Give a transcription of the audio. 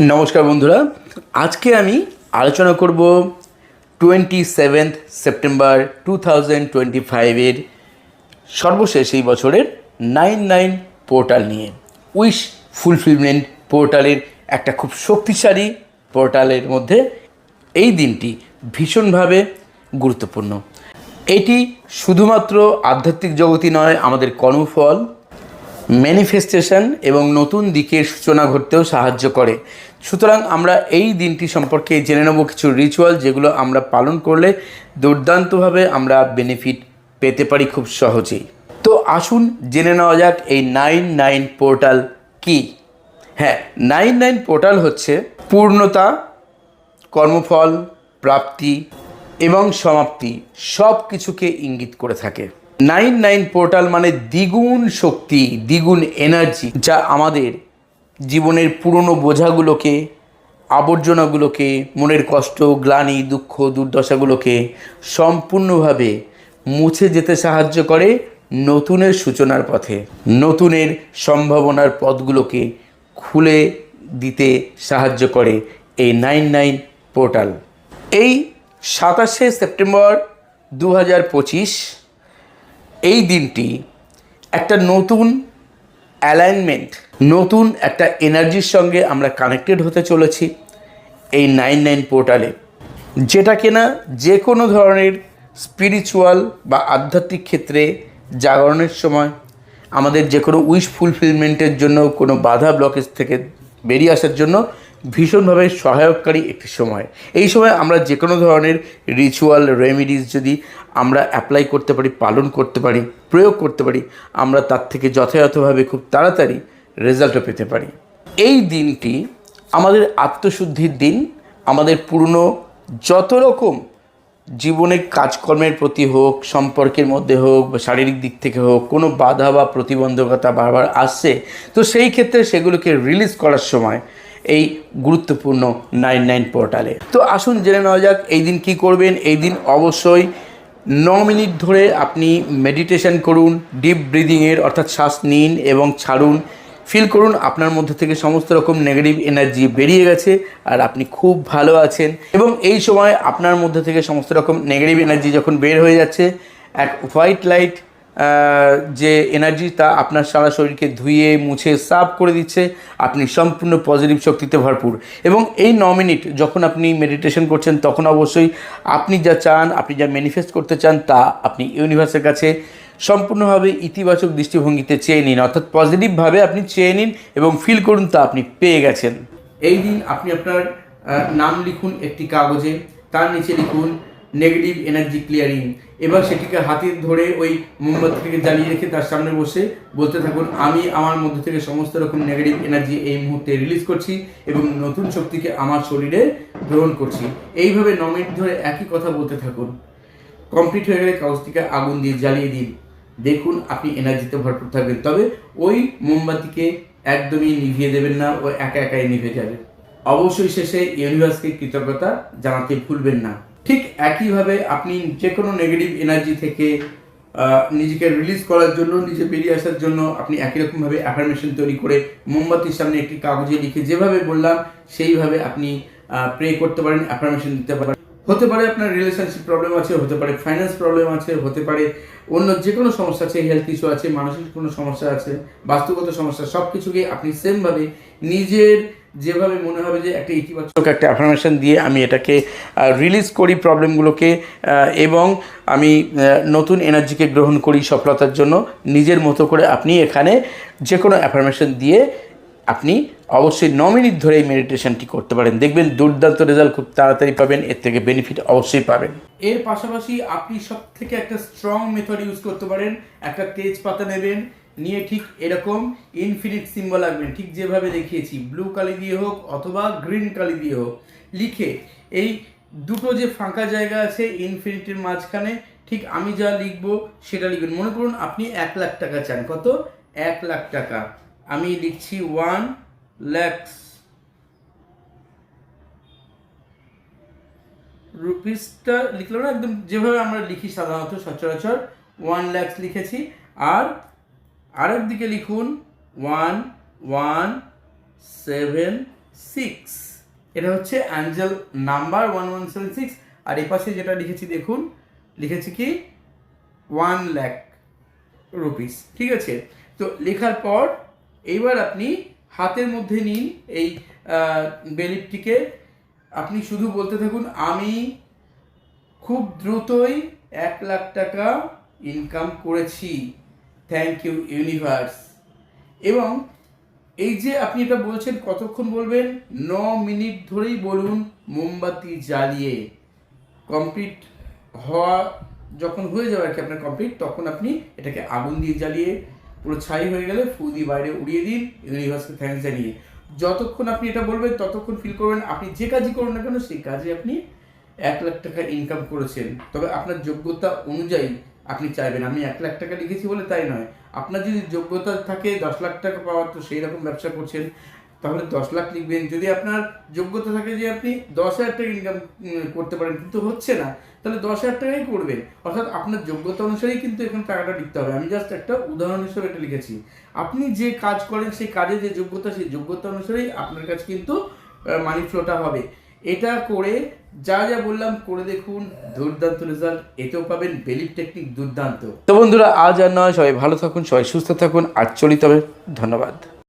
নমস্কার বন্ধুরা। আজকে আমি আলোচনা করব twenty seventh September two thousand twenty ফাইভের সর্বশেষ এই বছরের নাইন নাইন পোর্টাল নিয়ে। উইশ ফুলফিলমেন্ট পোর্টালের একটা খুব শক্তিশালী পোর্টালের মধ্যে এই দিনটি ভীষণভাবে গুরুত্বপূর্ণ। এটি শুধুমাত্র আধ্যাত্মিক জগতই নয়, আমাদের কর্মফল ম্যানিফেস্টেশন এবং নতুন দিকের সূচনা ঘটতেও সাহায্য করে। সুতরাং আমরা এই দিনটি সম্পর্কে জেনে নেব কিছু রিচুয়াল যেগুলো আমরা পালন করলে দুর্দান্তভাবে আমরা বেনিফিট পেতে পারি খুব সহজেই। তো আসুন জেনে নেওয়া যাক এই নাইন নাইন পোর্টাল কি? হ্যাঁ নাইন নাইন পোর্টাল হচ্ছে পূর্ণতা, কর্মফল, প্রাপ্তি এবং সমাপ্তি সব কিছুকে ইঙ্গিত করে থাকে। নাইন নাইন পোর্টাল মানে দ্বিগুণ শক্তি, দ্বিগুণ এনার্জি যা আমাদের জীবনের পুরনো বোঝাগুলোকে, আবর্জনাগুলোকে, মনের কষ্ট, গ্লানি, দুঃখ, দুর্দশাগুলোকে সম্পূর্ণভাবে মুছে যেতে সাহায্য করে নতুনের সূচনার পথে, নতুনের সম্ভাবনার পথগুলোকে খুলে দিতে সাহায্য করে এই নাইন নাইন পোর্টাল। এই সাতাশে সেপ্টেম্বর দু হাজার পঁচিশ এই দিনটি একটা নতুন অ্যালাইনমেন্ট। নতুন একটা এনার্জির সঙ্গে আমরা কানেক্টেড হতে চলেছি এই নাইন নাইন পোর্টালে। যেটা কিনা যে কোনো ধরনের স্পিরিচুয়াল বা আধ্যাত্মিক ক্ষেত্রে জাগরণের সময়, আমাদের যে কোনো উইশ ফুলফিলমেন্টের জন্য, কোনো বাধা ব্লকেজ থেকে বেরিয়ে আসার জন্য ভীষণভাবে সহায়ককারী একটি সময়। এই সময় আমরা যে কোনো ধরনের রিচুয়াল রেমিডিস যদি আমরা অ্যাপ্লাই করতে পারি, পালন করতে পারি, প্রয়োগ করতে পারি, আমরা তার থেকে যথাযথভাবে খুব তাড়াতাড়ি রেজাল্টও পেতে পারি। এই দিনটি আমাদের আত্মশুদ্ধির দিন। আমাদের পুরনো যত রকম জীবনের কাজকর্মের প্রতি হোক, সম্পর্কের মধ্যে হোক, বা শারীরিক দিক থেকে হোক, কোনো বাধা বা প্রতিবন্ধকতা বারবার আসছে, তো সেই ক্ষেত্রে সেগুলোকে রিলিজ করার সময় এই গুরুত্বপূর্ণ নাইন নাইন পোর্টালে। তো আসুন জেনে নেওয়া যাক এই দিন কী করবেন। এই দিন অবশ্যই ন মিনিট ধরে আপনি মেডিটেশন করুন ডিপ ব্রিদিংয়ের অর্থাৎ শ্বাস নিন এবং ছাড়ুন। ফিল করুন, আপনার মধ্যে থেকে সমস্ত রকম নেগেটিভ এনার্জি বেরিয়ে গেছে আর আপনি খুব ভালো আছেন। এবং এই সময় আপনার মধ্যে থেকে সমস্ত রকম নেগেটিভ এনার্জি যখন বের হয়ে যাচ্ছে, এক হোয়াইট লাইট যে এনার্জি তা আপনার সারা শরীরকে ধুয়ে, মুছে সাফ করে দিচ্ছে, আপনি সম্পূর্ণ পজিটিভ শক্তিতে ভরপুর। এবং এই ন মিনিট যখন আপনি মেডিটেশন করছেন, তখন অবশ্যই আপনি যা চান, আপনি যা ম্যানিফেস্ট করতে চান, তা আপনি ইউনিভার্সের কাছে সম্পূর্ণভাবে ইতিবাচক দৃষ্টিভঙ্গিতে চেয়ে নিন। অর্থাৎ পজিটিভভাবে আপনি চেয়ে নিন এবং ফিল করুন তা আপনি পেয়ে গেছেন। এই দিন আপনি আপনার নাম লিখুন একটি কাগজে, তার নিচে লিখুন নেগেটিভ এনার্জি ক্লিয়ারিং এবার সেটিকে হাতে ধরে ওই মোমবাতিটিকে জ্বালিয়ে রেখে তার সামনে বসে বলতে থাকুন, আমি আমার মধ্যে থেকে সমস্ত রকম নেগেটিভ এনার্জি এই মুহূর্তে রিলিজ করছি এবং নতুন শক্তিকে আমার শরীরে গ্রহণ করছি। এইভাবে ন মিনিট ধরে একই কথা বলতে থাকুন। কমপ্লিট হয়ে গেলে কাগজটিকে আগুন দিয়ে জ্বালিয়ে দিন। দেখুন, আপনি এনার্জিতে ভরপুর থাকবেন। তবে ওই মোমবাতিকে একদমই নিভিয়ে দেবেন না ও একা একাই নিভে যাবে। অবশ্যই শেষে ইউনিভার্সকে কৃতজ্ঞতা জানাতে ভুলবেন না। ঠিক একইভাবে আপনি যে কোনো নেগেটিভ এনার্জি থেকে নিজেকে রিলিজ করার জন্য, নিজে বেরিয়ে আসার জন্য আপনি একই রকমভাবে অ্যাফার্মেশন তৈরি করে মোমবাতির সামনে একটি কাগজে লিখে যেভাবে বললাম, সেইভাবে আপনি প্রে করতে পারেন অ্যাফার্মেশন দিতে পারেন। হতে পারে আপনার রিলেশনশিপ প্রবলেম আছে, হতে পারে ফাইন্যান্স প্রবলেম আছে, হতে পারে অন্য যে কোনো সমস্যা আছে হেলথ ইস্যু আছে, মানসিক কোনো সমস্যা আছে, বাস্তুগত সমস্যা সব কিছুকে আপনি সেমভাবে নিজের যেভাবে মনে হবে যে একটা ইতিবাচক একটা অ্যাফার্মেশন দিয়ে আমি এটাকে রিলিজ করি প্রবলেমগুলোকে এবং আমি নতুন এনার্জিকে গ্রহণ করি সফলতার জন্য নিজের মতো করে আপনি এখানে যে কোনো অ্যাফার্মেশন দিয়ে আপনি অবশ্যই ন মিনিট ধরে এই মেডিটেশনটি করতে পারেন। দেখবেন দুর্দান্ত রেজাল্ট খুব তাড়াতাড়ি পাবেন এর থেকে বেনিফিট অবশ্যই পাবেন। এর পাশাপাশি আপনি সব থেকে একটা স্ট্রং মেথড ইউজ করতে পারেন একটা তেজপাতা নেবেন নিয়ে ঠিক এরকম ইনফিনিট সিম্বল আঁকবেন। ঠিক যেভাবে দেখিয়েছি ব্লু কালি দিয়ে হোক অথবা গ্রিন কালি দিয়ে হোক। লিখে এই দুটো যে ফাঁকা জায়গা আছে ইনফিনিটির মাঝখানে, ঠিক আমি যা লিখব সেটা লিখবেন। মনে করুন আপনি এক লাখ টাকা চান। কত? এক লাখ টাকা। আমি লিখছি ওয়ান ল্যাক্স রুপিসটা লিখলাম না? একদম যেভাবে আমরা লিখি সাধারণত সচরাচর ওয়ান ল্যাক্স লিখেছি। আর আরেক দিকে লিখুন ওয়ান ওয়ান, সেভেন, সিক্স। এটা হচ্ছে angel number, one one, seven, six. আর এই পাশে যেটা লিখেছি, দেখুন, লিখেছি কি? One lakh rupees. ঠিক আছে? তো লেখার পর এইবার আপনি হাতের মধ্যে নিন এই বেলিপটিকে আপনি শুধু বলতে থাকুন, আমি খুব দ্রুতই এক লাখ টাকা ইনকাম করেছি। থ্যাংক ইউ ইউনিভার্স এবং এই যে আপনি এটা বলছেন, কতক্ষণ বলবেন? ন মিনিট ধরেই বলুন, মোমবাতি জ্বালিয়ে কমপ্লিট হওয়া যখন হয়ে যাবে আর কি আপনার কমপ্লিট তখন আপনি এটাকে আগুন দিয়ে জ্বালিয়ে পুরো ছাই হয়ে গেলে ফু দিয়ে বাইরে উড়িয়ে দিন ইউনিভার্সকে থ্যাংকস জানিয়ে। যতক্ষণ আপনি এটা বলবেন, ততক্ষণ ফিল করবেন, আপনি যে কাজই করুন না কেন, সেই কাজে আপনি এক লাখ টাকা ইনকাম করেছেন, তবে আপনার যোগ্যতা অনুযায়ী আপনি চাইবেন। আমি এক লাখ টাকা লিখেছি বলে তাই নয়। আপনার যদি যোগ্যতা থাকে, দশ লাখ টাকা পাওয়ার তো সেই রকম ব্যবসা করছেন, তাহলে দশ লাখ লিখবেন। যদি আপনার যোগ্যতা থাকে যে আপনি দশ হাজার টাকা ইনকাম করতে পারেন, কিন্তু হচ্ছে না, তাহলে দশ হাজার টাকাই করবেন। অর্থাৎ আপনার যোগ্যতা অনুসারেই কিন্তু এখানে টাকাটা লিখতে হবে। আমি জাস্ট একটা উদাহরণ হিসেবে এটা লিখেছি। আপনি যে কাজ করেন, সেই কাজে যে যোগ্যতা, সেই যোগ্যতা অনুসারেই আপনার কাছে কিন্তু মানি ফ্লোটা হবে। এটা করে যা যা বললাম করে দেখুন, দুর্দান্ত রেজাল্ট এতেও পাবেন বেলিফ টেকনিক দুর্দান্ত। তো বন্ধুরা, আজ আর নয়, সবাই ভালো থাকুন, সবাই সুস্থ থাকুন আর চলিত হবে, ধন্যবাদ।